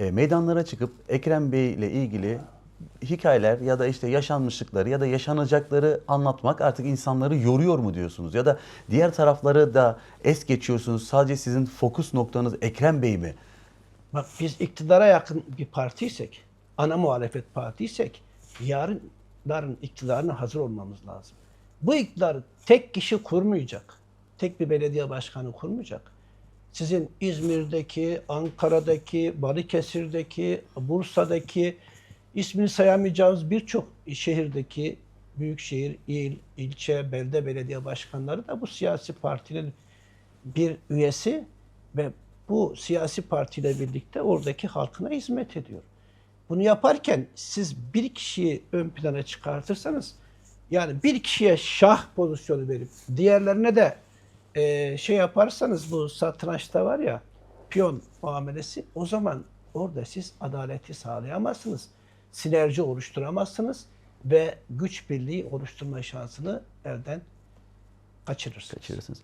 e, meydanlara çıkıp Ekrem Bey ile ilgili hikayeler ya da işte yaşanmışlıkları ya da yaşanacakları anlatmak artık insanları yoruyor mu diyorsunuz? Ya da diğer tarafları da es geçiyorsunuz. Sadece sizin fokus noktanız Ekrem Bey mi? Bak biz iktidara yakın bir partiysek, ana muhalefet partiysek yarınların iktidarına hazır olmamız lazım. Bu iktidar tek kişi kurmayacak. Tek bir belediye başkanı kurmayacak. Sizin İzmir'deki, Ankara'daki, Balıkesir'deki, Bursa'daki ismini sayamayacağımız birçok şehirdeki büyükşehir, il, ilçe, belde belediye başkanları da bu siyasi partinin bir üyesi ve bu siyasi partiyle birlikte oradaki halkına hizmet ediyor. Bunu yaparken siz bir kişiyi ön plana çıkartırsanız yani bir kişiye şah pozisyonu verip diğerlerine de e, şey yaparsanız bu satrançta var ya piyon muamelesi o zaman orada siz adaleti sağlayamazsınız. Sinerji oluşturamazsınız ve güç birliği oluşturma şansını elden kaçırırsınız. Kaçırırsınız.